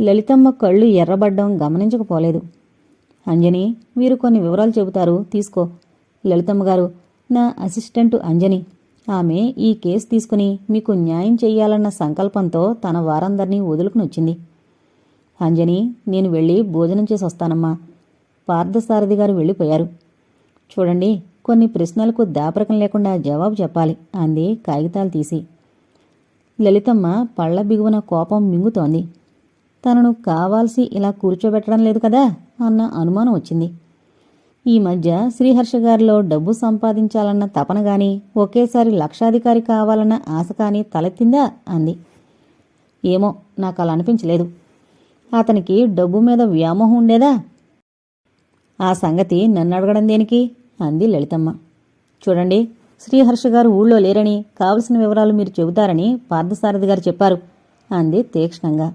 లలితమ్మ కళ్ళు ఎర్రబడ్డం గమనించకపోలేదు. అంజని వీరు కొన్ని వివరాలు చెబుతారు. తీసుకో. లలితమ్మ గారు నా అసిస్టెంట్ అంజని ఆమె ఈ కేసు తీసుకుని మీకు న్యాయం చెయ్యాలన్న సంకల్పంతో తన వారందరినీ వదులుకుని వచ్చింది అంజని నేను వెళ్ళి భోజనం చేసి వస్తానమ్మా పార్థసారథి గారు వెళ్ళిపోయారు. చూడండి కొన్ని ప్రశ్నలకు దాపరకం లేకుండా జవాబు చెప్పాలి అంది కాగితాలు తీసి. లలితమ్మ పళ్ళ బిగువన కోపం మింగుతోంది. తనను కావాల్సి ఇలా కూర్చోబెట్టడం లేదు కదా అన్న అనుమానం వచ్చింది. ఈ మధ్య శ్రీహర్ష గారిలో డబ్బు సంపాదించాలన్న తపన గాని ఒకేసారి లక్షాధికారి కావాలన్న ఆశ కానీ తలెత్తిందా? అంది. ఏమో నాకు అలా అనిపించలేదు. అతనికి డబ్బు మీద వ్యామోహం ఉండేదా? ఆ సంగతి నన్ను అడగడం దేనికి? అంది లలితమ్మ. చూడండి శ్రీహర్ష గారు ఊళ్ళో లేరని కావలసిన వివరాలు మీరు చెబుతారని పార్థసారథి గారు చెప్పారు అంది తీక్ష్ణంగా.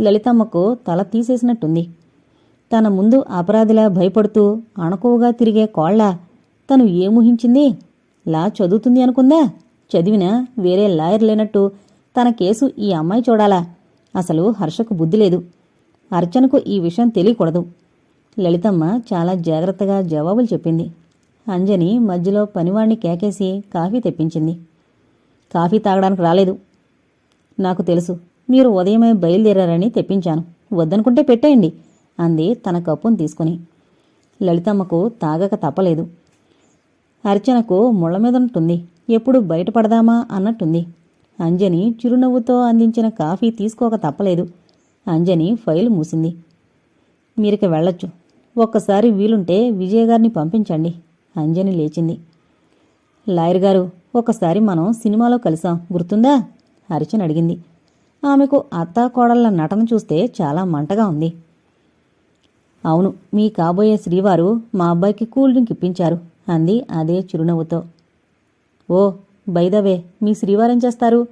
లలితమ్మకు తల తీసేసినట్టుంది. తన ముందు అపరాధిలా భయపడుతూ అణకువగా తిరిగే కోళ్ళ తను ఏమూహించింది? లా చదువుతుంది అనుకుందా? చదివినా వేరే లాయర్ లేనట్టు తన కేసు ఈ అమ్మాయి చూడాలా? అసలు హర్షకు బుద్ధి లేదు. అర్చనకు ఈ విషయం తెలియకూడదు. లలితమ్మ చాలా జాగ్రత్తగా జవాబులు చెప్పింది. అంజని మధ్యలో పనివాణ్ణి కేకేసి కాఫీ తెప్పించింది. కాఫీ తాగడానికి రాలేదు. నాకు తెలుసు. మీరు ఉదయమే బయలుదేరారని తెప్పించాను. వద్దనుకుంటే పెట్టేయండి అంది తన కప్పును తీసుకుని. లలితమ్మకు తాగక తప్పలేదు. అర్చనకు ముళ్ళ మీద ఉంటుంది ఎప్పుడు బయటపడదామా అన్నట్టుంది. అంజని చిరునవ్వుతో అందించిన కాఫీ తీసుకోక తప్పలేదు. అంజని ఫైల్ మూసింది. మీరిక వెళ్ళొచ్చు. ఒక్కసారి వీలుంటే విజయగారిని పంపించండి అంజని లేచింది. లాయర్ గారు ఒకసారి మనం సినిమాలో కలిసాం గుర్తుందా? అర్చన అడిగింది. ఆమెకు అత్తా కోడళ్ళ నటన చూస్తే చాలా మంటగా ఉంది. అవును మీ కాబోయే శ్రీవారు మా అబ్బాయికి కూల్ డ్రింక్ ఇప్పించారు అంది అదే చిరునవ్వుతో. ఓ బైదవే మీ శ్రీవారేం చేస్తారు?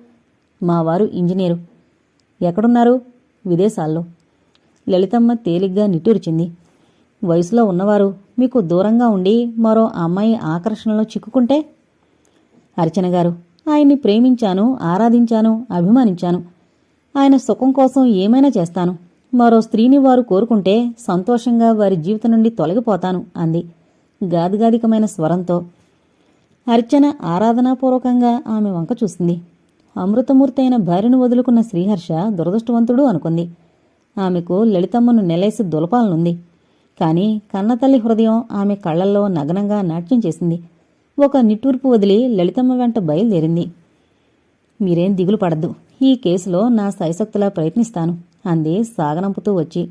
మా వారు ఇంజనీరు. ఎక్కడున్నారు? విదేశాల్లో. లలితమ్మ తేలిగ్గా నిట్టూర్చింది. వయసులో ఉన్నవారు మీకు దూరంగా ఉండి మరో అమ్మాయి ఆకర్షణలో చిక్కుకుంటే? అర్చన గారు ఆయన్ని ప్రేమించాను ఆరాధించాను అభిమానించాను. ఆయన సుఖం కోసం ఏమైనా చేస్తాను. మరో స్త్రీని వారు కోరుకుంటే సంతోషంగా వారి జీవితం నుండి తొలగిపోతాను అంది. గాదిగాదికమైన స్వరంతో అర్చన ఆరాధనాపూర్వకంగా ఆమె వంక చూసింది. అమృతమూర్తి అయిన భార్యను వదులుకున్న శ్రీహర్ష దురదృష్టవంతుడు అనుకుంది. ఆమెకు లలితమ్మను నెలేసి దులపాలనుంది. కాని కన్నతల్లి హృదయం ఆమె కళ్ళల్లో నగ్నంగా నాట్యం చేసింది. ఒక నిట్టూర్పు వదిలి లలితమ్మ వెంట బయలుదేరింది. మీరేం దిగులు పడద్దు. ఈ కేసులో నా సైసక్తులా ప్రయత్నిస్తాను అంది సాగనంపుతూ వచ్చి.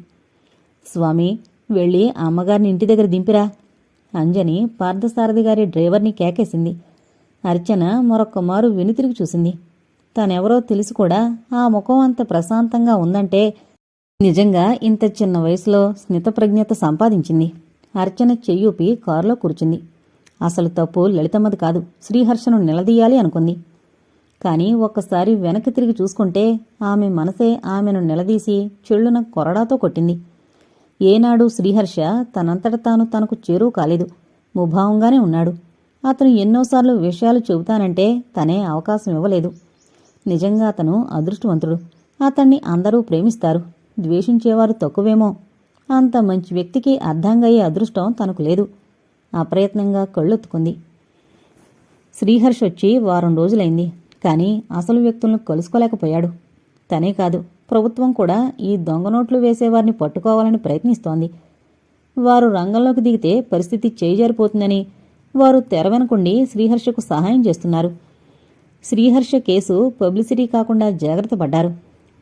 స్వామి వెళ్ళి అమ్మగారిని ఇంటి దగ్గర దింపిరా. అంజని పార్థసారథి గారి డ్రైవర్ని కేకేసింది. అర్చన మరొక్కమారు వెనుతిరిగి చూసింది. తనెవరో తెలిసి కూడా ఆ ముఖం అంత ప్రశాంతంగా ఉందంటే నిజంగా ఇంత చిన్న వయసులో స్నితప్రజ్ఞత సంపాదించింది. అర్చన చెయ్యూపి కారులో కూర్చుంది. అసలు తప్పు లలితమ్మది కాదు. శ్రీహర్షను నిలదీయాలి అనుకుంది. కానీ ఒక్కసారి వెనక్కి తిరిగి చూసుకుంటే ఆమె మనసే ఆమెను నిలదీసి చెళ్ళున కొరడాతో కొట్టింది. ఏనాడు శ్రీహర్ష తనంతట తాను తనకు చేరువు కాలేదు. ముభావంగానే ఉన్నాడు. అతను ఎన్నోసార్లు విషయాలు చెబుతానంటే తనే అవకాశం ఇవ్వలేదు. నిజంగా అతను అదృష్టవంతుడు. అతన్ని అందరూ ప్రేమిస్తారు. ద్వేషించేవారు తక్కువేమో. అంత మంచి వ్యక్తికి అర్థంగయ్యే అదృష్టం తనకు లేదు. అప్రయత్నంగా కళ్ళొత్తుకుంది. శ్రీహర్ష్ వచ్చి వారం రోజులైంది. కానీ అసలు వ్యక్తులను కలుసుకోలేకపోయాడు. తనే కాదు ప్రభుత్వం కూడా ఈ దొంగ నోట్లు వేసేవారిని పట్టుకోవాలని ప్రయత్నిస్తోంది. వారు రంగంలోకి దిగితే పరిస్థితి చేజారిపోతుందని వారు తెర వెనకుండి శ్రీహర్షకు సహాయం చేస్తున్నారు. శ్రీహర్ష కేసు పబ్లిసిటీ కాకుండా జాగ్రత్త పడ్డారు.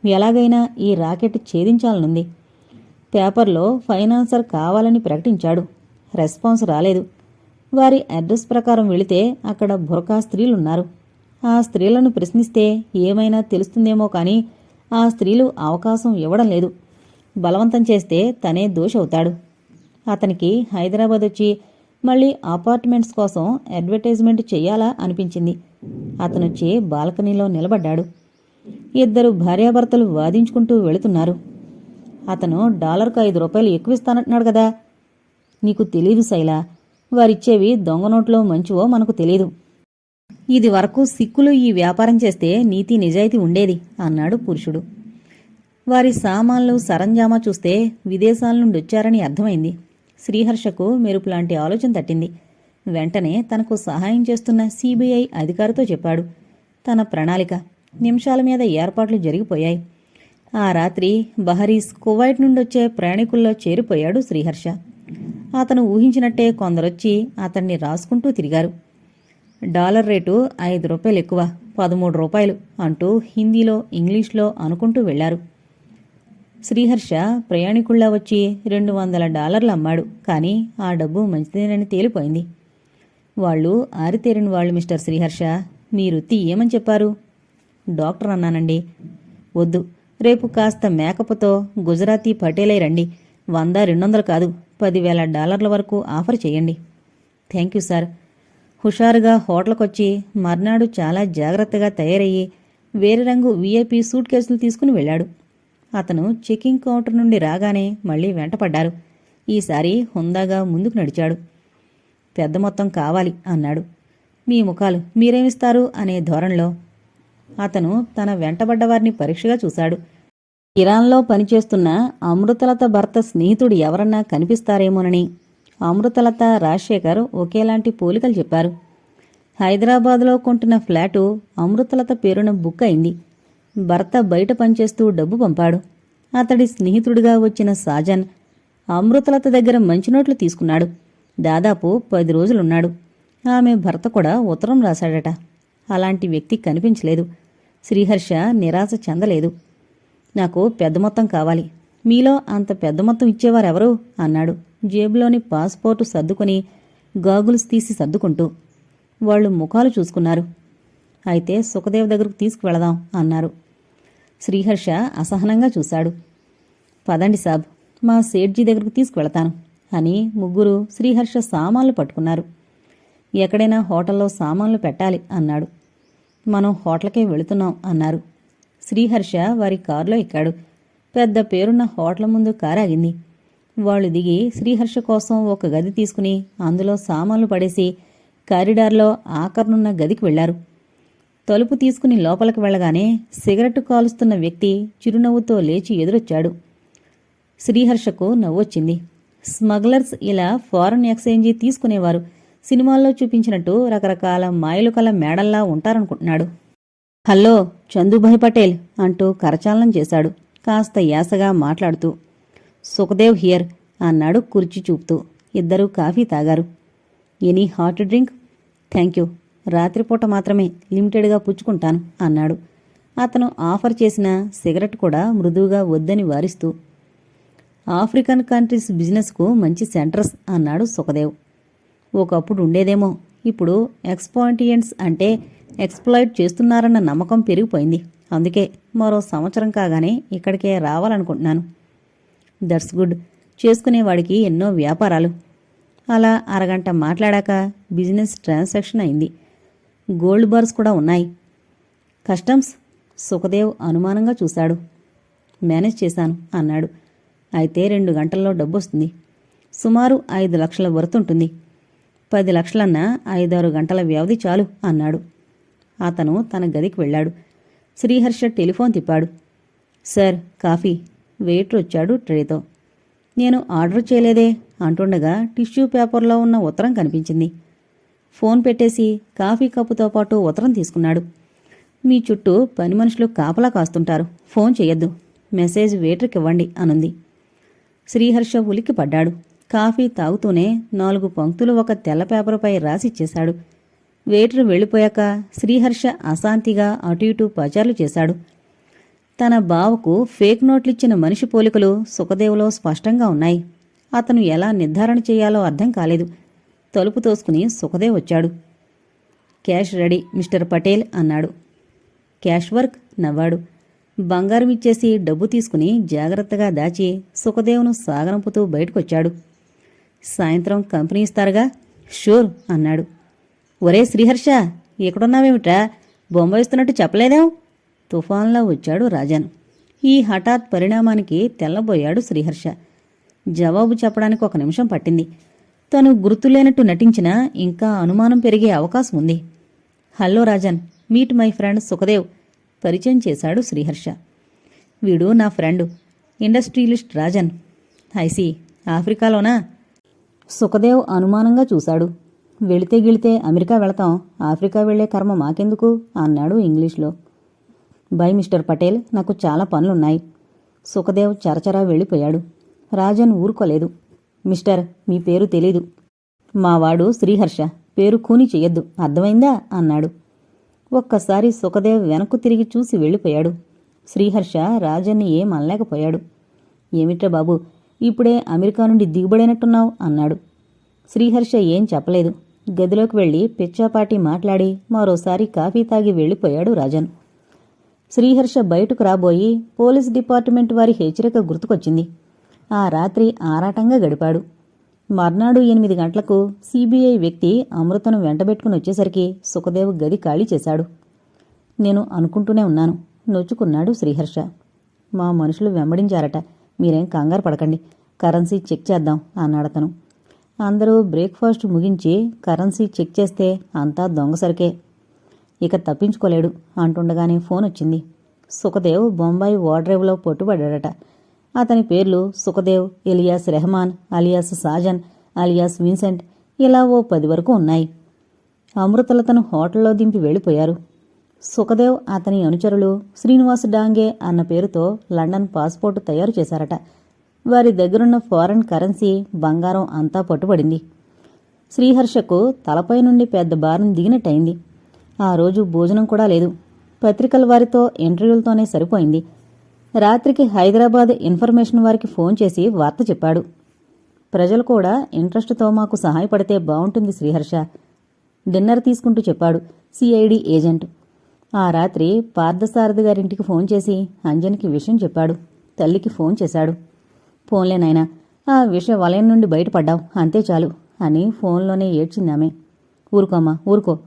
ఎలాగైనా ఈ రాకెట్ ఛేదించాలనుంది. పేపర్లో ఫైనాన్సర్ కావాలని ప్రకటించాడు. రెస్పాన్స్ రాలేదు. వారి అడ్రస్ ప్రకారం వెళితే అక్కడ బురకా స్త్రీలున్నారు. ఆ స్త్రీలను ప్రశ్నిస్తే ఏమైనా తెలుస్తుందేమో కానీ ఆ స్త్రీలు అవకాశం ఇవ్వడం లేదు. బలవంతం చేస్తే తనే దోషవుతాడు. అతనికి హైదరాబాద్ వచ్చి మళ్ళీ అపార్ట్మెంట్స్ కోసం అడ్వర్టైజ్మెంట్ చేయాలా అనిపించింది. అతనొచ్చి బాల్కనీలో నిలబడ్డాడు. ఇద్దరు భార్యాభర్తలు వాదించుకుంటూ వెళుతున్నారు. అతను డాలర్కు ఐదు రూపాయలు ఎక్కువ ఇస్తానంటున్నాడు కదా. నీకు తెలీదు శైలా. వారిచ్చేవి దొంగ నోట్లో మంచివో మనకు తెలీదు. ఇది వరకు సిక్కులు ఈ వ్యాపారం చేస్తే నీతి నిజాయితీ ఉండేది అన్నాడు పురుషుడు. వారి సామాన్లు సరంజామా చూస్తే విదేశాల నుండి వచ్చారని అర్థమైంది. శ్రీహర్షకు మెరుపులాంటి ఆలోచన తట్టింది. వెంటనే తనకు సహాయం చేస్తున్న సిబిఐ అధికారితో చెప్పాడు. తన ప్రణాళిక నిమిషాల మీద ఏర్పాట్లు జరిగిపోయాయి. ఆ రాత్రి బహరీస్ కువైట్ నుండి వచ్చే ప్రయాణికుల్లో చేరిపోయాడు శ్రీహర్ష. అతను ఊహించినట్టే కొందరొచ్చి అతన్ని రాసుకుంటూ తిరిగారు. డాలర్ రేటు ఐదు రూపాయలు ఎక్కువ పదమూడు రూపాయలు అంటూ హిందీలో ఇంగ్లీష్లో అనుకుంటూ వెళ్ళారు. శ్రీహర్ష ప్రయాణికుల్లా వచ్చి రెండు వందల డాలర్లు అమ్మాడు. కానీ ఆ డబ్బు మంచిదేనని తేలిపోయింది. వాళ్ళు ఆరితేరిన వాళ్ళు మిస్టర్ శ్రీహర్ష మీ వృత్తి ఏమని చెప్పారు? డాక్టర్ అన్నానండి. వద్దు రేపు కాస్త మేకపుతో గుజరాతీ పటేలై రండి. వంద రెండు వందలు కాదు పదివేల డాలర్ల వరకు ఆఫర్ చేయండి. Thank you sir. హుషారుగా హోటల్కొచ్చి మర్నాడు చాలా జాగ్రత్తగా తయారయ్యి వేరే రంగు వీఐపీ సూట్ కేసులు తీసుకుని వెళ్ళాడు. అతను చెకింగ్ కౌంటర్ నుండి రాగానే మళ్ళీ వెంటపడ్డారు. ఈసారి హుందాగా ముందుకు నడిచాడు. పెద్ద మొత్తం కావాలి అన్నాడు. మీ ముఖాలు మీరేమిస్తారు అనే ధోరణిలో అతను తన వెంటబడ్డవారిని పరీక్షగా చూశాడు. ఇరాన్లో పనిచేస్తున్న అమృతలత భర్త స్నేహితుడు ఎవరన్నా కనిపిస్తారేమోనని అమృతలత రాజశేఖర్ ఒకేలాంటి పోలికలు చెప్పారు. హైదరాబాద్లో కొంటున్న ఫ్లాటు అమృతలత పేరున బుక్ అయింది. భర్త బయట పనిచేస్తూ డబ్బు పంపాడు. అతడి స్నేహితుడిగా వచ్చిన సాజన్ అమృతలత దగ్గర మంచి నోట్లు తీసుకున్నాడు. దాదాపు పది రోజులున్నాడు. ఆమె భర్త కూడా ఉత్తరం రాశాడట. అలాంటి వ్యక్తి కనిపించలేదు. శ్రీహర్ష నిరాశ చెందలేదు. నాకు పెద్ద మొత్తం కావాలి. మీలో అంత పెద్ద మొత్తం ఇచ్చేవారెవరు? అన్నాడు. జేబులోని పాస్పోర్టు సర్దుకొని గాగుల్స్ తీసి సర్దుకుంటూ. వాళ్ళు ముఖాలు చూసుకున్నారు. అయితే సుఖదేవ్ దగ్గరకు తీసుకువెళదాం అన్నారు. శ్రీహర్ష అసహనంగా చూశాడు. పదండి సాబ్ మా సేట్జీ దగ్గరకు తీసుకువెళతాను అని ముగ్గురు శ్రీహర్ష సామాన్లు పట్టుకున్నారు. ఎక్కడైనా హోటల్లో సామాన్లు పెట్టాలి అన్నాడు. మనం హోటల్కే వెళుతున్నాం అన్నారు. శ్రీహర్ష వారి కారులో ఎక్కాడు. పెద్ద పేరున్న హోటల్ ముందు కారాగింది వాళ్ళు దిగి శ్రీహర్ష కోసం ఒక గది తీసుకుని అందులో సామాన్లు పడేసి కారిడార్లో ఆఖరునున్న గదికి వెళ్ళారు. తలుపు తీసుకుని లోపలికి వెళ్ళగానే సిగరెట్ కాలుస్తున్న వ్యక్తి చిరునవ్వుతో లేచి ఎదురొచ్చాడు. శ్రీహర్షకు నవ్వొచ్చింది స్మగ్లర్స్ ఇలా ఫారెన్ ఎక్స్చేంజీ తీసుకునేవారు. సినిమాల్లో చూపించినట్టు రకరకాల మాయలు కల మేడల్లా ఉంటారనుకుంటున్నాడు. హలో చందుభాయ్ పటేల్ అంటూ కరచాలనం చేశాడు. కాస్త యాసగా మాట్లాడుతూ సుఖదేవ్ హియర్ అన్నాడు కుర్చీ చూపుతూ. ఇద్దరూ కాఫీ తాగారు. Any hot drink? Thank you. రాత్రిపూట మాత్రమే లిమిటెడ్గా పుచ్చుకుంటాను అన్నాడు. అతను ఆఫర్ చేసిన సిగరెట్ కూడా మృదువుగా వద్దని వారిస్తూ ఆఫ్రికన్ కంట్రీస్ బిజినెస్కు మంచి సెంటర్స్ అన్నాడు సుఖదేవ్. ఒకప్పుడు ఉండేదేమో. ఇప్పుడు ఎక్స్పాయింటియన్స్ అంటే ఎక్స్ప్లాయిట్ చేస్తున్నారన్న నమ్మకం పెరిగిపోయింది. అందుకే మరో సంవత్సరం కాగానే ఇక్కడికే రావాలనుకుంటున్నాను. That's good. చేసుకునేవాడికి ఎన్నో వ్యాపారాలు. అలా అరగంట మాట్లాడాక బిజినెస్ ట్రాన్సాక్షన్ అయింది. గోల్డ్ బార్స్ కూడా ఉన్నాయి. కస్టమ్స్? సుఖదేవ్ అనుమానంగా చూశాడు. మేనేజ్ చేశాను అన్నాడు. అయితే రెండు గంటల్లో డబ్బు వస్తుంది సుమారు ఐదు లక్షల వరతుంటుంది పది లక్షలన్నా ఐదారు గంటల వ్యవధి చాలు అన్నాడు. అతను తన గదికి వెళ్ళాడు. శ్రీహర్ష టెలిఫోన్ తిప్పాడు. Sir coffee. వెయిటర్ వచ్చాడు ట్రేతో. నేను ఆర్డర్ చేయలేదే అంటుండగా టిష్యూ పేపర్లో ఉన్న ఉత్తరం కనిపించింది. ఫోన్ పెట్టేసి కాఫీ కప్పుతో పాటు ఉత్తరం తీసుకున్నాడు. మీ చుట్టూ పని మనుషులు కాపలా కాస్తుంటారు. ఫోన్ చేయొద్దు మెసేజ్ వెయిటర్కి ఇవ్వండి అనుంది. శ్రీహర్ష ఉలిక్కి పడ్డాడు కాఫీ తాగుతూనే నాలుగు పంక్తులు ఒక తెల్ల పేపర్పై రాసిచ్చేశాడు వెయిటర్ వెళ్ళిపోయాక శ్రీహర్ష అశాంతిగా అటు ఇటు పచార్లు చేశాడు. తన బావకు ఫేక్ నోట్లిచ్చిన మనిషి పోలికలు సుఖదేవులో స్పష్టంగా ఉన్నాయి. అతను ఎలా నిర్ధారణ చేయాలో అర్థం కాలేదు. తలుపు తోసుకుని సుఖదేవ్ వచ్చాడు. క్యాష్ రెడీ మిస్టర్ పటేల్ అన్నాడు. క్యాష్ వర్క్ నవ్వాడు. బంగారం ఇచ్చేసి డబ్బు తీసుకుని జాగ్రత్తగా దాచి సుఖదేవ్ను సాగనంపుతూ బయటకొచ్చాడు. సాయంత్రం కంపెనీ ఇస్తారుగా? షూర్ అన్నాడు. ఒరే శ్రీహర్ష ఎక్కడున్నావేమిట్రా? బొంబాయిస్తున్నట్టు చెప్పలేదేం? తుఫాన్లా వచ్చాడు రాజన్. ఈ హఠాత్ పరిణామానికి తెల్లబోయాడు శ్రీహర్ష. జవాబు చెప్పడానికి ఒక నిమిషం పట్టింది. తను గుర్తులేనట్టు నటించినా ఇంకా అనుమానం పెరిగే అవకాశం ఉంది. Hello Rajan meet my friend Sukhdev పరిచయం చేశాడు శ్రీహర్ష. వీడు నా friend industrialist Rajan. I see ఆఫ్రికాలోనా? Sukhdev అనుమానంగా చూశాడు. వెళితే గిళితే అమెరికా వెళతాం ఆఫ్రికా వెళ్ళే కర్మ మాకెందుకు? అన్నాడు ఇంగ్లీష్లో. బై మిస్టర్ పటేల్ నాకు చాలా పనులున్నాయి. సుఖదేవ్ చరచరా వెళ్ళిపోయాడు. రాజన్ ఊరుకోలేదు. మిస్టర్ మీ పేరు తెలీదు. మావాడు శ్రీహర్ష పేరు కూని చెయ్యొద్దు అర్థమైందా? అన్నాడు. ఒక్కసారి సుఖదేవ్ వెనక్కు తిరిగి చూసి వెళ్ళిపోయాడు. శ్రీహర్ష రాజన్ని ఏం అనలేకపోయాడు. ఏమిట్రా బాబు ఇప్పుడే అమెరికా నుండి దిగుబడైనట్టున్నావు? అన్నాడు. శ్రీహర్ష ఏం చెప్పలేదు. గదిలోకి వెళ్ళి పిచ్చాపాటి మాట్లాడి మరోసారి కాఫీ తాగి వెళ్ళిపోయాడు రాజన్. శ్రీహర్ష బయటకు రాబోయి పోలీస్ డిపార్ట్మెంట్ వారి హెచ్చరిక గుర్తుకొచ్చింది. ఆ రాత్రి ఆరాటంగా గడిపాడు. మర్నాడు ఎనిమిది గంటలకు సిబిఐ వ్యక్తి అమృతను వెంటబెట్టుకుని వచ్చేసరికి సుఖదేవ్ గది ఖాళీ చేశాడు. నేను అనుకుంటూనే ఉన్నాను నొచ్చుకున్నాడు శ్రీహర్ష. మా మనుషులు వెంబడించారట. మీరేం కంగారు పడకండి. కరెన్సీ చెక్ చేద్దాం అన్నాడతను. అందరూ బ్రేక్ఫాస్ట్ ముగించి కరెన్సీ చెక్ చేస్తే అంతా దొంగసరికే ఇక తప్పించుకోలేడు అంటుండగానే ఫోన్ వచ్చింది. సుఖదేవ్ బొంబాయి ఓడ్రేవ్లో పట్టుబడ్డాడట. అతని పేర్లు Sukhdev alias Rehman alias Sajan alias Vincent ఇలా ఓ పది వరకు ఉన్నాయి. అమృతలతను హోటల్లో దింపి వెళ్ళిపోయారు. సుఖదేవ్ అతని అనుచరులు శ్రీనివాస్ డాంగే అన్న పేరుతో లండన్ పాస్పోర్టు తయారు చేశారట. వారి దగ్గరున్న ఫారెన్ కరెన్సీ బంగారం అంతా పట్టుబడింది. శ్రీహర్షకు తలపై నుండి పెద్ద భారం దిగినట్టయింది. ఆ రోజు భోజనం కూడా లేదు. పత్రికల వారితో ఇంటర్వ్యూలతోనే సరిపోయింది. రాత్రికి హైదరాబాద్ ఇన్ఫర్మేషన్ వారికి ఫోన్ చేసి వార్త చెప్పాడు. ప్రజలు కూడా ఇంట్రెస్ట్తో మాకు సహాయపడితే బావుంటుంది శ్రీహర్ష. డిన్నర్ తీసుకుంటూ చెప్పాడు సిఐడి ఏజెంట్. ఆ రాత్రి పార్థసారథి గారింటికి ఫోన్ చేసి అంజనికి విషయం చెప్పాడు. తల్లికి ఫోన్ చేశాడు. ఫోన్లే నాయనా. ఆ విష వలయం నుండి బయటపడ్డావు. అంతే చాలు అని ఫోన్లోనే ఏడ్చిందామె ఊరుకోమ్మా ఊరుకో.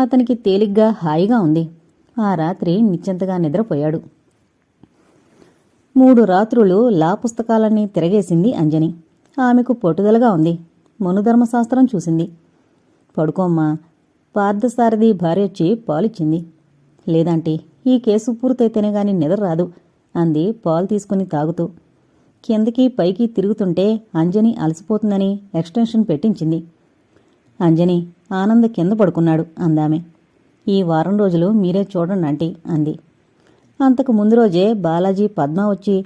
అతనికి తేలిగ్గా హాయిగా ఉంది. ఆ రాత్రి నిశ్చింతగా నిద్రపోయాడు. మూడు రాత్రులు లా పుస్తకాలన్నీ తిరగేసింది అంజని. ఆమెకు పట్టుదలగా ఉంది. మనుధర్మశాస్త్రం చూసింది. పడుకోమ్మా. పార్థసారథి భార్య వచ్చి పాలిచ్చింది. లేదంటే ఈ కేసు పూర్తయితేనే గాని నిద్ర రాదు అంది పాలు తీసుకుని తాగుతూ. కిందకి పైకి తిరుగుతుంటే అంజని అలసిపోతుందని ఎక్స్టెన్షన్ పెట్టించింది. అంజని ఆనంద్ కింద పడుకున్నాడు అందామె. ఈ వారం రోజులు మీరే చూడండి ఆంటీ అంది. అంతకు ముందు రోజే బాలాజీ పద్మ వచ్చి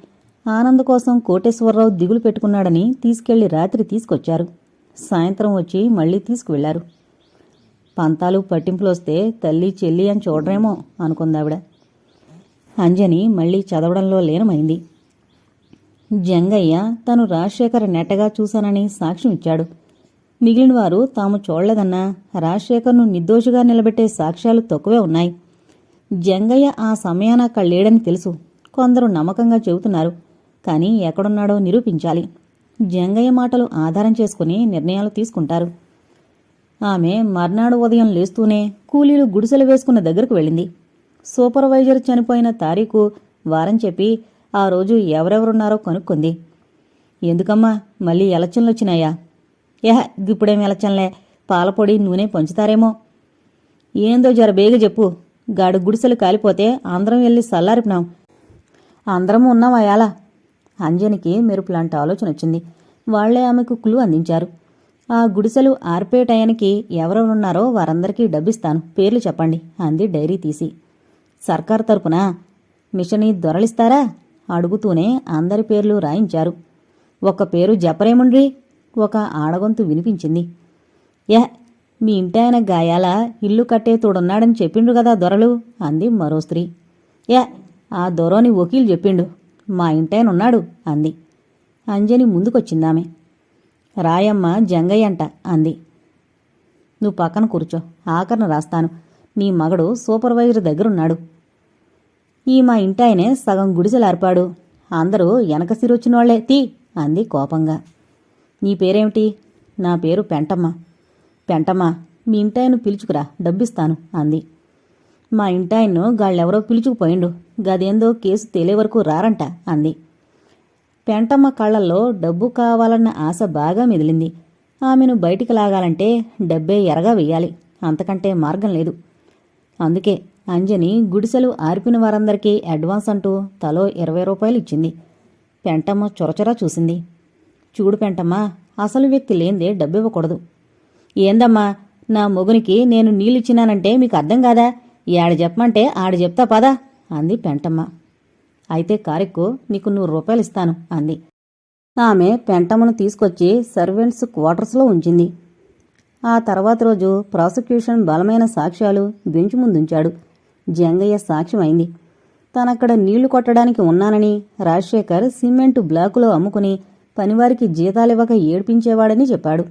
ఆనంద్ కోసం కోటేశ్వరరావు దిగులు పెట్టుకున్నాడని తీసుకెళ్ళి రాత్రి తీసుకొచ్చారు. సాయంత్రం వచ్చి మళ్ళీ తీసుకువెళ్ళారు. పంతాలు పట్టింపులు వస్తే తల్లి చెల్లి అని చూడరేమో అనుకుందావిడ. అంజని మళ్ళీ చదవడంలో లీనమైంది. జంగయ్య తను రాజశేఖర్ నెట్టగా చూశానని సాక్ష్యం ఇచ్చాడు. మిగిలిన వారు తాము చూడలేదన్నా రాజశేఖర్ను నిర్దోషిగా నిలబెట్టే సాక్ష్యాలు తక్కువే ఉన్నాయి. జంగయ్య ఆ సమయాన అక్కడ లేడని తెలుసు. కొందరు నమ్మకంగా చెబుతున్నారు. కానీ ఎక్కడున్నాడో నిరూపించాలి. జంగయ్య మాటలు ఆధారం చేసుకుని నిర్ణయాలు తీసుకుంటారు. ఆమె మర్నాడు ఉదయం లేస్తూనే కూలీలు గుడిసెలు వేసుకున్న దగ్గరకు వెళ్ళింది. సూపర్వైజర్ చనిపోయిన తారీఖు వారం చెప్పి ఆ రోజు ఎవరెవరున్నారో కనుక్కుంది. ఎందుకమ్మా మళ్ళీ ఎలక్షన్లు వచ్చినాయా? ఏహ ఇప్పుడేం ఎలక్షన్లే? పాలపొడి నూనె పంచుతారేమో. ఏందో జర బేగ చెప్పు. గాడు గుడిసెలు కాలిపోతే అందరం వెళ్ళి సల్లారిపినాం. అందరం ఉన్నాం అయాల. అంజనికి మెరుపులాంటి ఆలోచన వచ్చింది. వాళ్ళే ఆమెకు క్లూ అందించారు. ఆ గుడిసెలు ఆర్పే టయానికి ఎవరెవరున్నారో వారందరికీ డబ్బిస్తాను. పేర్లు చెప్పండి అంది డైరీ తీసి. సర్కార్ తరపున? మిషని దొరలిస్తారా? అడుగుతూనే అందరి పేర్లు రాయించారు. ఒక పేరు జపరేముండ్రి ఒక ఆడగొంతు వినిపించింది. యహ్ మీ ఇంటాయన గాయాల ఇల్లు కట్టే తోడున్నాడని చెప్పిండు కదా దొరలు అంది మరో స్త్రీ. యా ఆ దొరోని వకీలు చెప్పిండు. మా ఇంటాయన ఉన్నాడు అంది. అంజని ముందుకొచ్చిందామె. రాయమ్మ జంగయ్యంట అంది. నువ్వు పక్కన కూర్చో ఆఖరణ రాస్తాను. నీ మగడు సూపర్వైజర్ దగ్గరున్నాడు. ఈ మా ఇంటాయనే సగం గుడిసెలార్పాడు. అందరూ వెనక సిరొచ్చినోళ్ళే. తీ అంది కోపంగా. నీ పేరేమిటి? నా పేరు పెంటమ్మ. పెంటమ్మ మీ ఇంటాయను పిలుచుకురా డబ్బిస్తాను అంది. మా ఇంటాయన్ను గాళ్ళెవరో పిలుచుకుపోయిండు. గదేందో కేసు తేలే వరకు రారంట అంది. పెంటమ్మ కళ్ళల్లో డబ్బు కావాలన్న ఆశ బాగా మెదిలింది. ఆమెను బయటికి లాగాలంటే డబ్బే ఎరగా వెయ్యాలి. అంతకంటే మార్గం లేదు. అందుకే అంజని గుడిసెలు ఆర్పిన వారందరికీ అడ్వాన్స్ అంటూ తలో ఇరవై రూపాయలు ఇచ్చింది. పెంటమ్మ చొరచొరా చూసింది. చూడు పెంటమ్మ అసలు వ్యక్తి లేందే డబ్బివ్వకూడదు. ఏందమ్మా నా మొగునికి నేను నీళ్ళిచ్చినానంటే మీకు అర్థం కాదా? ఏడ చెప్పమంటే ఆడ చెప్తా పదా అంది పెంటమ్మ. అయితే కారెక్కు నీకు నూరు రూపాయలు ఇస్తాను అంది. ఆమె పెంటమ్మను తీసుకొచ్చి సర్వెంట్స్ క్వార్టర్స్లో ఉంచింది. ఆ తర్వాత రోజు ప్రాసిక్యూషన్ బలమైన సాక్ష్యాలు బెంచ్ ముందుంచాడు. జంగయ్య సాక్ష్యమైంది. తనక్కడ నీళ్ళు కొట్టడానికి ఉన్నానని రాజశేఖర్ సిమెంటు బ్లాకులో అమ్ముకుని పనివారికి జీతాలివ్వక ఏడ్పించేవాడని చెప్పాడు.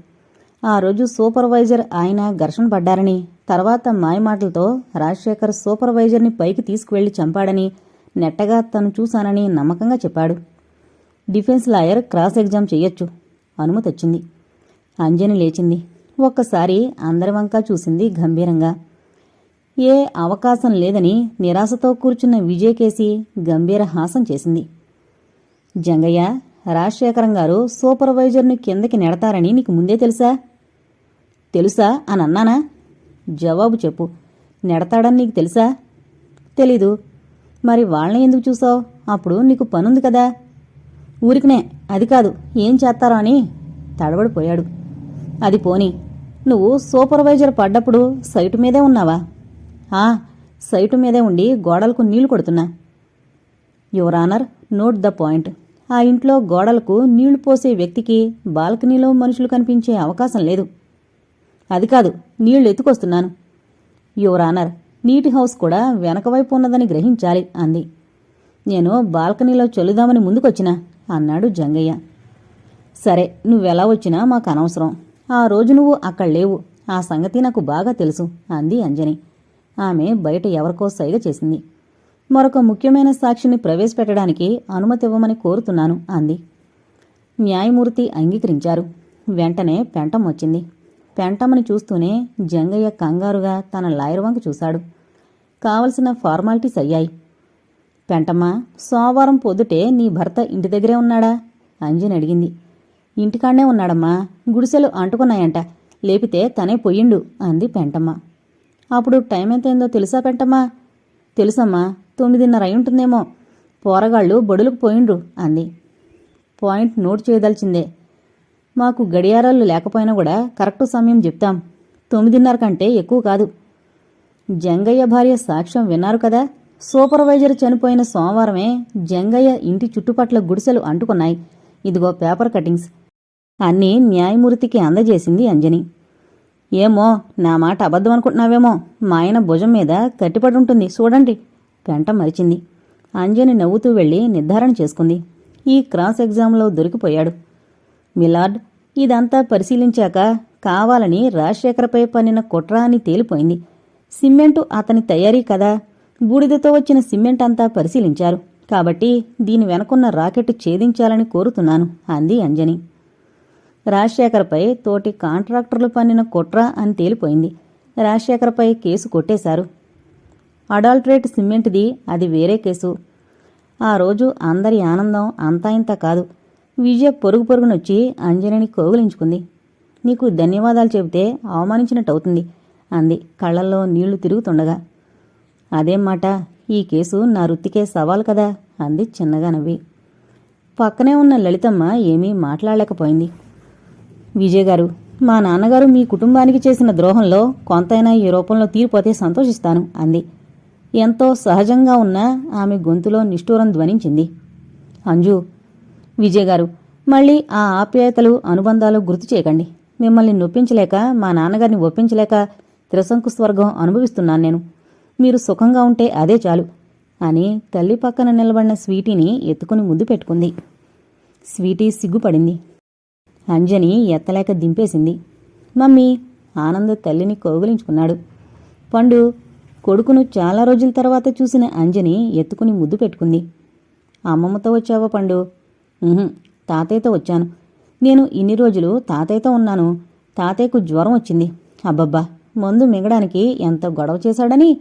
ఆ రోజు సూపర్వైజర్ ఆయన ఘర్షణ పడ్డారని తర్వాత మాయమాటలతో రాజశేఖర్ సూపర్వైజర్ని పైకి తీసుకువెళ్ళి చంపాడని నెట్టగా తను చూశానని నమ్మకంగా చెప్పాడు. డిఫెన్స్ లాయర్ క్రాస్ ఎగ్జామ్ చెయ్యొచ్చు అనుమతి వచ్చింది. అంజని లేచింది. ఒక్కసారి అందరి వంకా చూసింది గంభీరంగా. ఏ అవకాశం లేదని నిరాశతో కూర్చున్న విజయకేసి గంభీర హాసం చేసింది. జంగయ్య రాజశేఖరం గారు సూపర్వైజర్ని కిందకి నెడతారని నీకు ముందే తెలుసా? తెలుసా అని అన్నానా జవాబు చెప్పు. నెడతాడని నీకు తెలుసా? తెలీదు. మరి వాళ్ళని ఎందుకు చూసావు? అప్పుడు నీకు పనుంది కదా? ఊరికనే అది కాదు ఏం చేస్తారో అని తడబడిపోయాడు. అది పోని నువ్వు సూపర్వైజర్ పడ్డప్పుడు సైటు మీదే ఉన్నావా? సైటు మీదే ఉండి గోడలకు నీళ్ళు కొడుతున్నా. Your honour note the point. ఆ ఇంట్లో గోడలకు నీళ్ళు పోసే వ్యక్తికి బాల్కనీలో మనుషులు కనిపించే అవకాశం లేదు. అది కాదు నీళ్ళు ఎత్తుకొస్తున్నాను. యువర్ ఆనర్ నీటి హౌస్ కూడా వెనకవైపు ఉన్నదని గ్రహించాలి అంది. నేను బాల్కనీలో చొల్లుదామని ముందుకొచ్చినా అన్నాడు జంగయ్య. సరే నువ్వెలా వచ్చినా మాకు అనవసరం. ఆ రోజు నువ్వు అక్కడ లేవు. ఆ సంగతి నాకు బాగా తెలుసు అంది అంజని. ఆమె బయట ఎవరికో సైగ చేసింది. మరొక ముఖ్యమైన సాక్షిని ప్రవేశపెట్టడానికి అనుమతి ఇవ్వమని కోరుతున్నాను అంది. న్యాయమూర్తి అంగీకరించారు. వెంటనే పెంటం వచ్చింది. పెంటమ్మని చూస్తూనే జంగయ్య కంగారుగా తన లాయర్ వంక చూశాడు. కావలసిన ఫార్మాలిటీస్ అయ్యాయి. పెంటమ్మ సోమవారం పొద్దుటే నీ భర్త ఇంటి దగ్గరే ఉన్నాడా? అంజని అడిగింది. ఇంటికాడనే ఉన్నాడమ్మా. గుడిసెలు అంటుకున్నాయంట. లేపితే తనే పొయ్యిండు అంది పెంటమ్మ. అప్పుడు టైం ఎంతైందో తెలుసా పెంటమ్మా? తెలుసమ్మా తొమ్మిదిన్నర అయి ఉంటుందేమో పోరగాళ్ళు బడులకు పోయిండ్రు అంది. పాయింట్ నోట్ చేయదలిచిందే. మాకు గడియారాలు లేకపోయినా కూడా కరెక్ట్ సమయం చెప్తాం. తొమ్మిదిన్నర కంటే ఎక్కువ కాదు. జంగయ్య భార్య సాక్ష్యం విన్నారు కదా? సూపర్వైజర్ చనిపోయిన సోమవారమే జంగయ్య ఇంటి చుట్టుపట్ల గుడిసెలు అంటుకున్నాయి. ఇదిగో పేపర్ కటింగ్స్. అన్నీ న్యాయమూర్తికి అందజేసింది అంజని. ఏమో నా మాట అబద్ధం అనుకుంటున్నావేమో. మా ఆయన భుజం మీద కట్టిపడి ఉంటుంది. చూడండి. పెంట మరిచింది. అంజని నవ్వుతూ వెళ్ళి నిర్ధారణ చేసుకుంది. ఈ క్రాస్ ఎగ్జామ్లో దొరికిపోయాడు. మిలార్డ్ ఇదంతా పరిశీలించాక కావాలని రాజశేఖరపై పన్నిన కుట్ర అని తేలిపోయింది. సిమెంటు అతని తయారీ కదా. బూడిదతో వచ్చిన సిమెంట్ అంతా పరిశీలించారు. కాబట్టి దీని వెనకున్న రాకెట్ ఛేదించాలని కోరుతున్నాను అంది అంజని. రాజశేఖర్పై తోటి కాంట్రాక్టర్లు పన్నిన కుట్ర అని తేలిపోయింది. రాజశేఖర్పై కేసు కొట్టేశారు. అడాల్ట్రేట్ సిమెంట్ది అది వేరే కేసు. ఆ రోజు అందరి ఆనందం అంతా ఇంత కాదు. విజయ పొరుగు పొరుగునొచ్చి అంజనిని కోగులించుకుంది. నీకు ధన్యవాదాలు చెబితే అవమానించినట్టవుతుంది అంది. కళ్ళల్లో నీళ్ళు తిరుగుతుండగా. అదేం మాట ఈ కేసు నా వృత్తికే సవాల్ కదా అంది చిన్నగా నవ్వి. పక్కనే ఉన్న లలితమ్మ ఏమీ మాట్లాడలేకపోయింది. విజయ్ గారు మా నాన్నగారు మీ కుటుంబానికి చేసిన ద్రోహంలో కొంతైనా ఈ రూపంలో తీరిపోతే సంతోషిస్తాను అంది. ఎంతో సహజంగా ఉన్న ఆమె గొంతులో నిష్ఠూరం ధ్వనించింది. అంజు విజయ్ గారు మళ్ళీ ఆ ఆప్యాయతలు అనుబంధాలు గుర్తు చేయకండి. మిమ్మల్ని నొప్పించలేక మా నాన్నగారిని ఒప్పించలేక త్రిశంకు స్వర్గం అనుభవిస్తున్నాను నేను. మీరు సుఖంగా ఉంటే అదే చాలు అని తల్లి పక్కన నిలబడిన స్వీటీని ఎత్తుకుని ముద్దు పెట్టుకుంది. స్వీటీ సిగ్గుపడింది. అంజని ఎత్తలేక దింపేసింది. మమ్మీ ఆనంద్ తల్లిని కౌగిలించుకున్నాడు. పండు కొడుకును చాలా రోజుల తర్వాత చూసిన అంజని ఎత్తుకుని ముద్దు పెట్టుకుంది. అమ్మమ్మతో వచ్చావా పండు? తాతయ్యతో వచ్చాను. నేను ఇన్ని రోజులు తాతయ్యతో ఉన్నాను. తాతయ్యకు జ్వరం వచ్చింది. అబ్బబ్బా మందు మింగడానికి ఎంత గొడవ చేశాడని?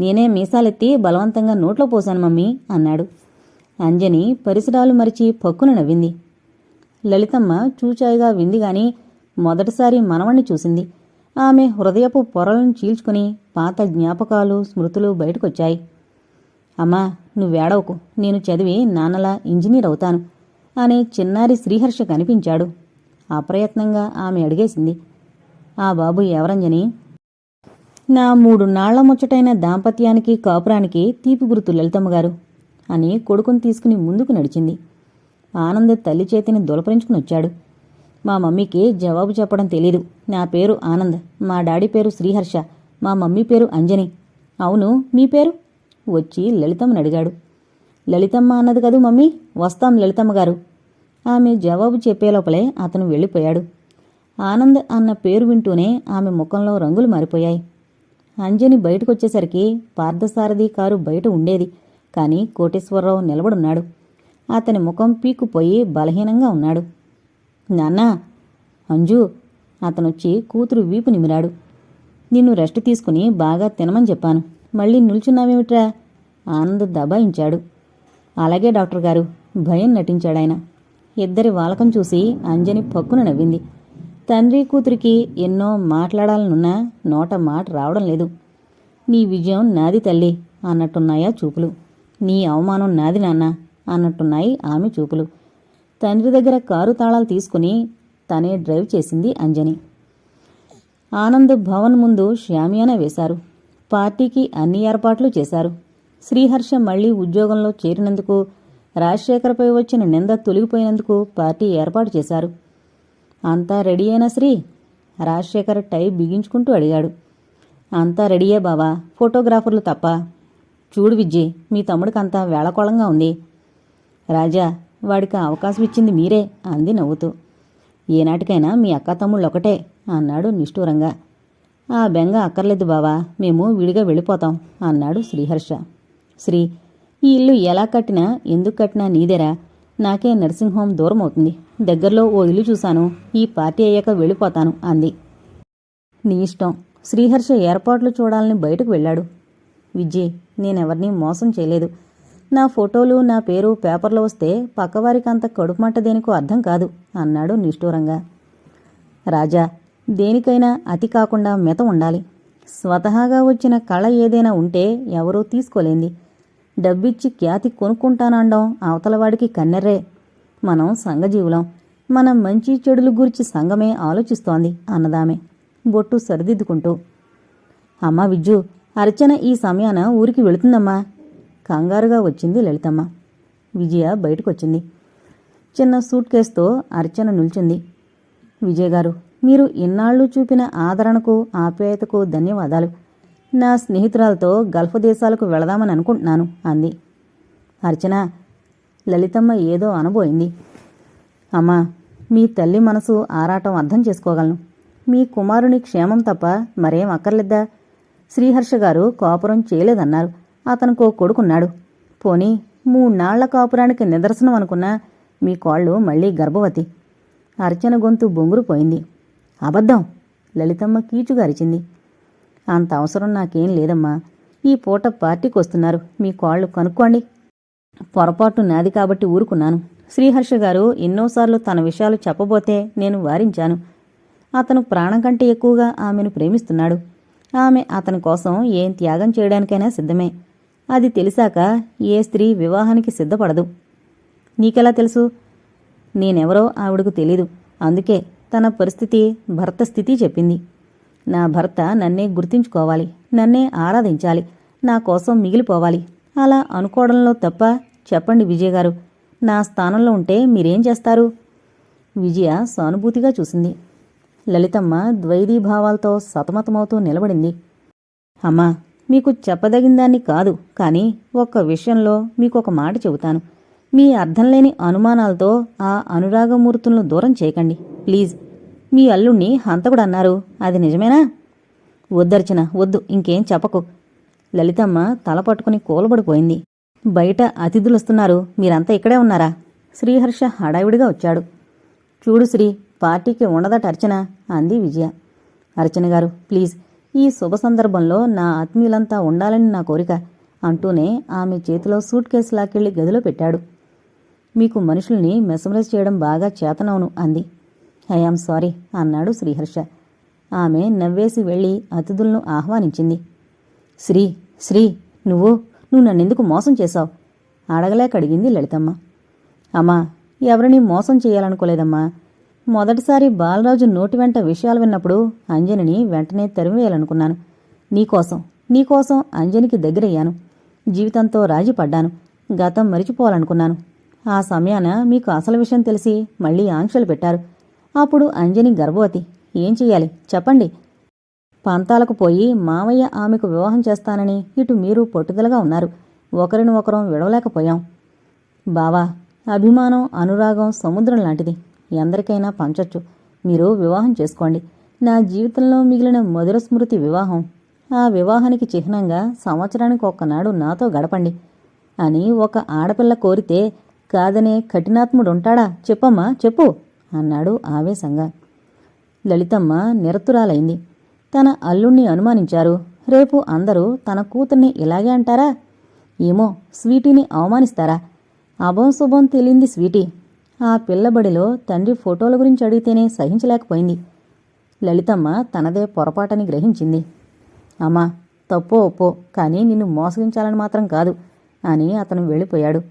నేనే మీసాలెత్తి బలవంతంగా నోట్లో పోశాను మమ్మీ అన్నాడు. అంజని పరిసరాలు మరిచి పక్కున నవ్వింది. లలితమ్మ చూచాయిగా వింది గాని మొదటిసారి మనవణ్ణి చూసింది. ఆమె హృదయపు పొరలను చీల్చుకుని పాత జ్ఞాపకాలు స్మృతులు బయటకొచ్చాయి. అమ్మా నువ్వేడవకు. నేను చదివి నాన్నలా ఇంజనీర్ అవుతాను అనే చిన్నారి శ్రీహర్ష కనిపించాడు. అప్రయత్నంగా ఆమె అడిగేసింది. ఆ బాబు ఎవరంజని? నా మూడు నాళ్ళ ముచ్చటైన దాంపత్యానికి కాపురానికి తీపి గుర్తు లలితమ్మగారు అని కొడుకుని తీసుకుని ముందుకు నడిచింది. ఆనంద్ తల్లి చేతిని దులపరించుకుని వచ్చాడు. మా మమ్మీకి జవాబు చెప్పడం తెలీదు. నా పేరు ఆనంద్. మా డాడీ పేరు శ్రీహర్ష. మా మమ్మీ పేరు అంజని. అవును మీ పేరు? వచ్చి లలితమ్మని అడిగాడు. లలితమ్మ అన్నది కదూ మమ్మీ? వస్తాం లలితమ్మ గారు. ఆమె జవాబు చెప్పేలోపలే అతను వెళ్ళిపోయాడు. ఆనంద్ అన్న పేరు వింటూనే ఆమె ముఖంలో రంగులు మారిపోయాయి. అంజని బయటకొచ్చేసరికి పార్థసారథి కారు బయట ఉండేది. కానీ కోటేశ్వరరావు నిలబడున్నాడు. అతని ముఖం పీకుపోయి బలహీనంగా ఉన్నాడు. నాన్నా అంజు అతనొచ్చి కూతురు వీపు నిమిరాడు. నిన్ను రెస్ట్ తీసుకుని బాగా తినమని చెప్పాను. మళ్ళీ నిల్చున్నావేమిట్రా? ఆనంద్ దబాయించాడు. అలాగే డాక్టర్ గారు భయం నటించాడాయన. ఇద్దరి వాలకం చూసి అంజని పక్కున నవ్వింది. తండ్రి కూతురికి ఎన్నో మాట్లాడాలనున్నా నోట మాట రావడం లేదు. నీ విజయం నాది తల్లి అన్నట్టున్నాయా చూపులు. నీ అవమానం నాది నాన్న. అన్నట్టున్నాయి ఆమె చూపులు. తండ్రి దగ్గర కారు తాళాలు తీసుకుని తనే డ్రైవ్ చేసింది అంజని. ఆనంద్ భవన్ ముందు శ్యామియానా వేశారు. పార్టీకి అన్ని ఏర్పాట్లు చేశారు. శ్రీహర్ష మళ్ళీ ఉద్యోగంలో చేరినందుకు రాజశేఖర్పై వచ్చిన నింద తొలగిపోయినందుకు పార్టీ ఏర్పాటు చేశారు. అంతా రెడీ అయినా శ్రీ? రాజశేఖర్ టై బిగించుకుంటూ అడిగాడు. అంతా రెడీయే బావా ఫోటోగ్రాఫర్లు తప్ప. చూడు విజ్జి మీ తమ్ముడికంతా వేళకోళంగా ఉంది. రాజా వాడికి అవకాశం ఇచ్చింది మీరే అంది నవ్వుతూ. ఏనాటికైనా మీ అక్క తమ్ముళ్ళు ఒకటే అన్నాడు నిష్ఠూరంగా. ఆ బెంగ అక్కర్లేదు బావా మేము విడిగా వెళ్ళిపోతాం అన్నాడు శ్రీహర్ష. శ్రీ ఈ ఇల్లు ఎలా కట్టినా ఎందుకు కట్టినా నీదేరా. నాకే నర్సింగ్ హోమ్ దూరం అవుతుంది దగ్గరలో ఓ ఇల్లు చూశాను ఈ పార్టీ అయ్యాక వెళ్ళిపోతాను అంది. నీ ఇష్టం. శ్రీహర్ష ఏర్పాట్లు చూడాలని బయటకు వెళ్ళాడు. విజయ్ నేనెవరిని మోసం చేయలేదు. నా ఫోటోలు నా పేరు పేపర్లో వస్తే పక్కవారికంత కడుపుమంట దేనికో అర్థం కాదు అన్నాడు నిష్ఠూరంగా. రాజా దేనికైనా అతి కాకుండా మిత ఉండాలి. స్వతహాగా వచ్చిన కళ ఏదైనా ఉంటే ఎవరూ తీసుకోలేంది. డబ్బిచ్చి ఖ్యాతి కొనుక్కుంటానండం అవతలవాడికి కన్నెర్రే. మనం సంఘజీవులం. మనం మంచి చెడులు గురించి సంఘమే ఆలోచిస్తోంది అన్నదామె బొట్టు సరిదిద్దుకుంటూ. అమ్మా విజ్జు అర్చన ఈ సమయాన ఊరికి వెళుతుందమ్మా. కంగారుగా వచ్చింది లలితమ్మ. విజయ బయటకొచ్చింది. చిన్న సూట్ కేసుతో అర్చన నిల్చుంది. విజయ్ గారు మీరు ఇన్నాళ్ళు చూపిన ఆదరణకు ఆప్యాయతకు ధన్యవాదాలు. నా స్నేహితురాలతో గల్ఫ్ దేశాలకు వెళదామని అనుకుంటున్నాను అంది. అర్చన లలితమ్మ ఏదో అనబోయింది. అమ్మా మీ తల్లి మనసు ఆరాటం అర్థం చేసుకోగలను. మీ కుమారుని క్షేమం తప్ప మరేం అక్కర్లేద్దా? శ్రీహర్ష గారు కోపురం చేయలేదన్నారు. అతనికో కొడుకున్నాడు. పోనీ మూడ్నాళ్ళ కాపురానికి నిదర్శనం అనుకున్నా మీ కోళ్ళు మళ్ళీ గర్భవతి. అర్చన గొంతు బొంగురుపోయింది అబద్ధం! లలితమ్మ కీచుగా అరిచింది. అంత అవసరం నాకేం లేదమ్మా. ఈ పూట పార్టీకి వస్తున్నారు. మీ కాళ్ళు కనుక్కోండి. పొరపాటు నాది కాబట్టి ఊరుకున్నాను. శ్రీహర్ష గారు ఎన్నోసార్లు తన విషయాలు చెప్పబోతే నేను వారించాను. అతను ప్రాణం కంటే ఎక్కువగా ఆమెను ప్రేమిస్తున్నాడు. ఆమె అతని కోసం ఏం త్యాగం చేయడానికైనా సిద్ధమే. అది తెలిసాక ఏ స్త్రీ వివాహానికి సిద్ధపడదు. నీకెలా తెలుసు? నేనెవరో ఆవిడకు తెలీదు. అందుకే తన పరిస్థితి భర్త స్థితి చెప్పింది. నా భర్త నన్నే గుర్తించుకోవాలి నన్నే ఆరాధించాలి నా కోసం మిగిలిపోవాలి. అలా అనుకోవడంలో తప్ప చెప్పండి విజయ్ గారు నా స్థానంలో ఉంటే మీరేం చేస్తారు? విజయ సానుభూతిగా చూసింది. లలితమ్మ ద్వైదీభావాలతో సతమతమవుతూ నిలబడింది. అమ్మా మీకు చెప్పదగిందాన్ని కాదు కానీ ఒక్క విషయంలో మీకు ఒక మాట చెబుతాను. మీ అర్థం లేని అనుమానాలతో ఆ అనురాగమూర్తులను దూరం చేయకండి ప్లీజ్. మీ అల్లుణ్ణి హంతకుడన్నారు అది నిజమేనా? వద్దర్చన వద్దు ఇంకేం చెప్పకు. లలితమ్మ తల పట్టుకుని కూలబడిపోయింది. బయట అతిథులొస్తున్నారు. మీరంతా ఇక్కడే ఉన్నారా? శ్రీహర్ష హడావిడిగా వచ్చాడు. చూడు శ్రీ పార్టీకి ఉండదట అర్చన అంది విజయ. అర్చన గారు ప్లీజ్. ఈ శుభ సందర్భంలో నా ఆత్మీయులంతా ఉండాలని నా కోరిక అంటూనే ఆమె చేతిలో సూట్ కేసు లాక్కెళ్ళి గదిలో పెట్టాడు. మీకు మనుషుల్ని మెసమరైజ్ చేయడం బాగా చేతనవును అంది. ఐఆమ్ సారీ అన్నాడు శ్రీహర్ష. ఆమె నవ్వేసి వెళ్ళి అతిథులను ఆహ్వానించింది. శ్రీ శ్రీ నువ్వు నువ్వు నన్నెందుకు మోసం చేశావు? అడగలేక అడిగింది లలితమ్మ. అమ్మా ఎవరిని మోసం చేయాలనుకోలేదమ్మా. మొదటిసారి బాలరాజు నోటి వెంట విషయాలు విన్నప్పుడు అంజనిని వెంటనే తరిమివేయాలనుకున్నాను నీకోసం నీకోసం అంజనికి దగ్గరయ్యాను. జీవితంతో రాజీ పడ్డాను గతం మరిచిపోవాలనుకున్నాను. ఆ సమయాన మీకు అసలు విషయం తెలిసి మళ్ళీ ఆంక్షలు పెట్టారు. అప్పుడు అంజని గర్భవతి. ఏం చెయ్యాలి? చెప్పండి. పంతాలకు పోయి మావయ్య ఆమెకు వివాహం చేస్తానని ఇటు మీరు పట్టుదలగా ఉన్నారు. ఒకరిని ఒకరం విడవలేకపోయాం. బావా అభిమానం అనురాగం సముద్రం లాంటిది. ఎందరికైనా పంచొచ్చు. మీరు వివాహం చేసుకోండి. నా జీవితంలో మిగిలిన మధుర స్మృతి వివాహం. ఆ వివాహానికి చిహ్నంగా సంవత్సరానికి ఒక్కనాడు నాతో గడపండి అని ఒక ఆడపిల్ల కోరితే కాదనే కఠినాత్ముడుంటాడా? చెప్పమ్మా చెప్పు అన్నాడు ఆవేశంగా. లలితమ్మ నిరతురాలైంది. తన అల్లుణ్ణి అనుమానించారు. రేపు అందరూ తన కూతుర్ని ఇలాగే అంటారా? ఏమో స్వీటీని అవమానిస్తారా? అభం శుభం తెలియంది స్వీటీ. ఆ పిల్లబడిలో తండ్రి ఫోటోల గురించి అడిగితేనే సహించలేకపోయింది. లలితమ్మ తనదే పొరపాటని గ్రహించింది. అమ్మా తప్పో ఒప్పో కానీ నిన్ను మోసగించాలని మాత్రం కాదు అని అతను వెళ్ళిపోయాడు.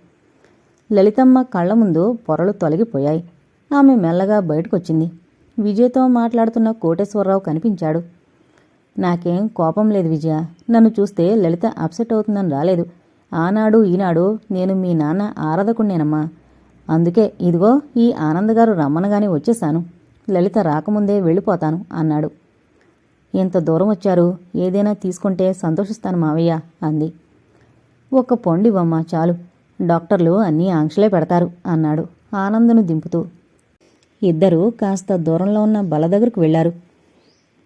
లలితమ్మ కళ్ళ ముందు పొరలు తొలగిపోయాయి. ఆమె మెల్లగా బయటకొచ్చింది. విజయ్తో మాట్లాడుతున్న కోటేశ్వరరావు కనిపించాడు. నాకేం కోపం లేదు విజయ. నన్ను చూస్తే లలిత అప్సెట్ అవుతుందని రాలేదు. ఆనాడు ఈనాడు నేను మీ నాన్న ఆరాధకుణ్ణేనమ్మా. అందుకే ఇదిగో ఈ ఆనందగారు రమ్మనగానే వచ్చేశాను. లలిత రాకముందే వెళ్ళిపోతాను అన్నాడు. ఎంత దూరం వచ్చారు? ఏదైనా తీసుకుంటే సంతోషిస్తాను మావయ్య అంది. ఒక్క పొండివమ్మ చాలు. డాక్టర్లు అన్నీ ఆంక్షలే పెడతారు అన్నాడు ఆనందను దింపుతూ. ఇద్దరూ కాస్త దూరంలో ఉన్న బల దగ్గరకు వెళ్ళారు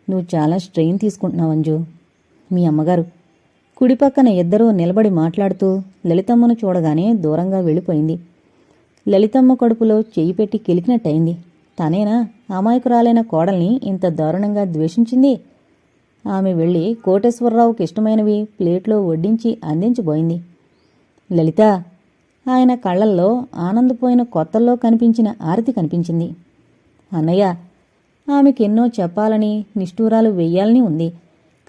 నువ్వు చాలా స్ట్రెయిన్ తీసుకుంటున్నావు అంజు. మీ అమ్మగారు. కుడి పక్కన ఇద్దరూ నిలబడి మాట్లాడుతూ లలితమ్మను చూడగానే దూరంగా వెళ్ళిపోయింది. లలితమ్మ కడుపులో చేయి పెట్టి కిలికినట్టయింది. తనేనా? అమాయకురాలైన కోడల్ని ఇంత దారుణంగా ద్వేషించింది? ఆమె వెళ్ళి కోటేశ్వరరావుకి ఇష్టమైనవి ప్లేట్లో వడ్డించి అందించబోయింది లలిత ఆయన కళ్ళల్లో ఆనందపోయిన కొత్తల్లో కనిపించిన ఆరతి కనిపించింది. అన్నయ్య ఆమెకెన్నో చెప్పాలని నిష్ఠూరాలు వెయ్యాలని ఉంది.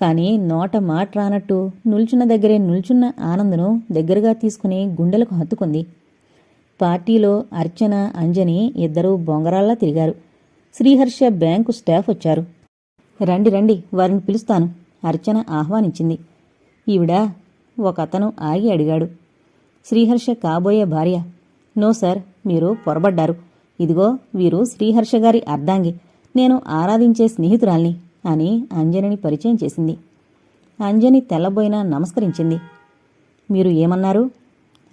కానీ నోట మాట రానట్టు నుల్చున్న దగ్గరే నుల్చున్న ఆనందను దగ్గరగా తీసుకుని గుండెలకు హత్తుకుంది. పార్టీలో అర్చన అంజని ఇద్దరూ బొంగరాల్లా తిరిగారు. శ్రీహర్ష బ్యాంకు స్టాఫ్ వచ్చారు. రండి రండి వారిని పిలుస్తాను అర్చన ఆహ్వానించింది. ఈవిడా ఒకతను ఆగి అడిగాడు. శ్రీహర్ష కాబోయే భార్య. నో సార్ మీరు పొరబడ్డారు. ఇదిగో వీరు శ్రీహర్ష గారి అర్ధాంగి. నేను ఆరాధించే స్నేహితురాల్ని అని అంజనిని పరిచయం చేసింది. అంజని తెల్లబోయినా నమస్కరించింది. మీరు ఏమన్నారు?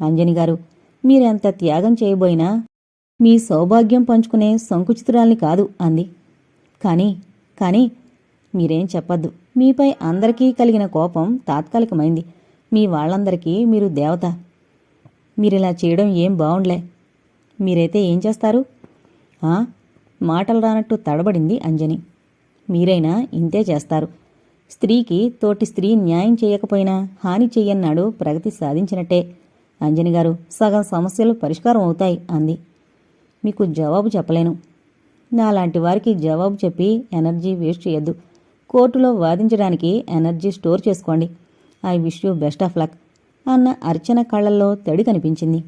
అంజని గారు మీరెంత త్యాగం చేయబోయినా మీ సౌభాగ్యం పంచుకునే సంకుచితురాల్ని కాదు అంది. కానీ కానీ మీరేం చెప్పద్దు. మీపై అందరికీ కలిగిన కోపం తాత్కాలికమైంది. మీ వాళ్ళందరికీ మీరు దేవత. మీరిలా చేయడం ఏం బావుండ్లే. మీరైతే ఏం చేస్తారు? ఆ? మాటలు రానట్టు తడబడింది అంజని. మీరైనా ఇంతే చేస్తారు. స్త్రీకి తోటి స్త్రీ న్యాయం చేయకపోయినా హాని చెయ్యన్నాడు ప్రగతి సాధించినట్టే. అంజని గారు సగం సమస్యలు పరిష్కారం అవుతాయి అంది. మీకు జవాబు చెప్పలేను. నాలాంటి వారికి జవాబు చెప్పి ఎనర్జీ వేస్ట్ చేయొద్దు. కోర్టులో వాదించడానికి ఎనర్జీ స్టోర్ చేసుకోండి. I wish you best of luck అన్న అర్చన కళ్ళల్లో తడి కనిపించింది.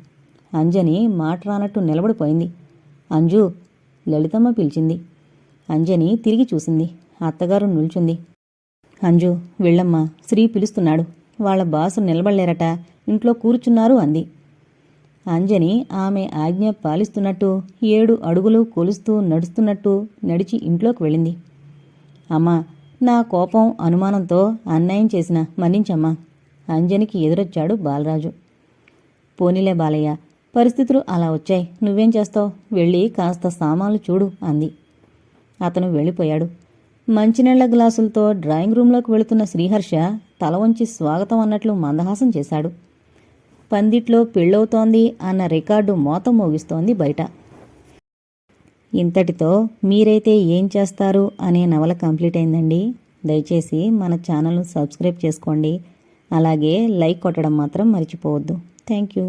అంజని మాట రానట్టు నిలబడిపోయింది. అంజు లలితమ్మ పిలిచింది. అంజని తిరిగి చూసింది. అత్తగారు నిల్చుంది. అంజు వెళ్ళమ్మా శ్రీ పిలుస్తున్నాడు. వాళ్ళ బాసు నిలబడలేరట. ఇంట్లో కూర్చున్నారు అంది. అంజని ఆమె ఆజ్ఞ పాలిస్తున్నట్టు ఏడు అడుగులు కొలుస్తూ నడుస్తున్నట్టు నడిచి ఇంట్లోకి వెళ్ళింది. అమ్మా నా కోపం అనుమానంతో అన్యాయం చేసిన మన్నించమ్మా అంజనికి ఎదురొచ్చాడు బాలరాజు. పోనీలే బాలయ్య పరిస్థితులు అలా వచ్చాయి. నువ్వేం చేస్తావు? వెళ్ళి కాస్త సామాన్లు చూడు అంది. అతను వెళ్ళిపోయాడు. మంచినీళ్ళ గ్లాసులతో డ్రాయింగ్ రూంలోకి వెళుతున్న శ్రీహర్ష తల వంచి స్వాగతం అన్నట్లు మందహాసం చేశాడు. పందిట్లో పెళ్ళవుతోంది అన్న రికార్డు మోత మోగిస్తోంది బయట. ఇంతటితో మీరైతే ఏం చేస్తారు అనే నవల కంప్లీట్ అయిందండి. దయచేసి మన ఛానల్ను సబ్స్క్రైబ్ చేసుకోండి. అలాగే లైక్ కొట్టడం మాత్రం మర్చిపోవద్దు. Thank you.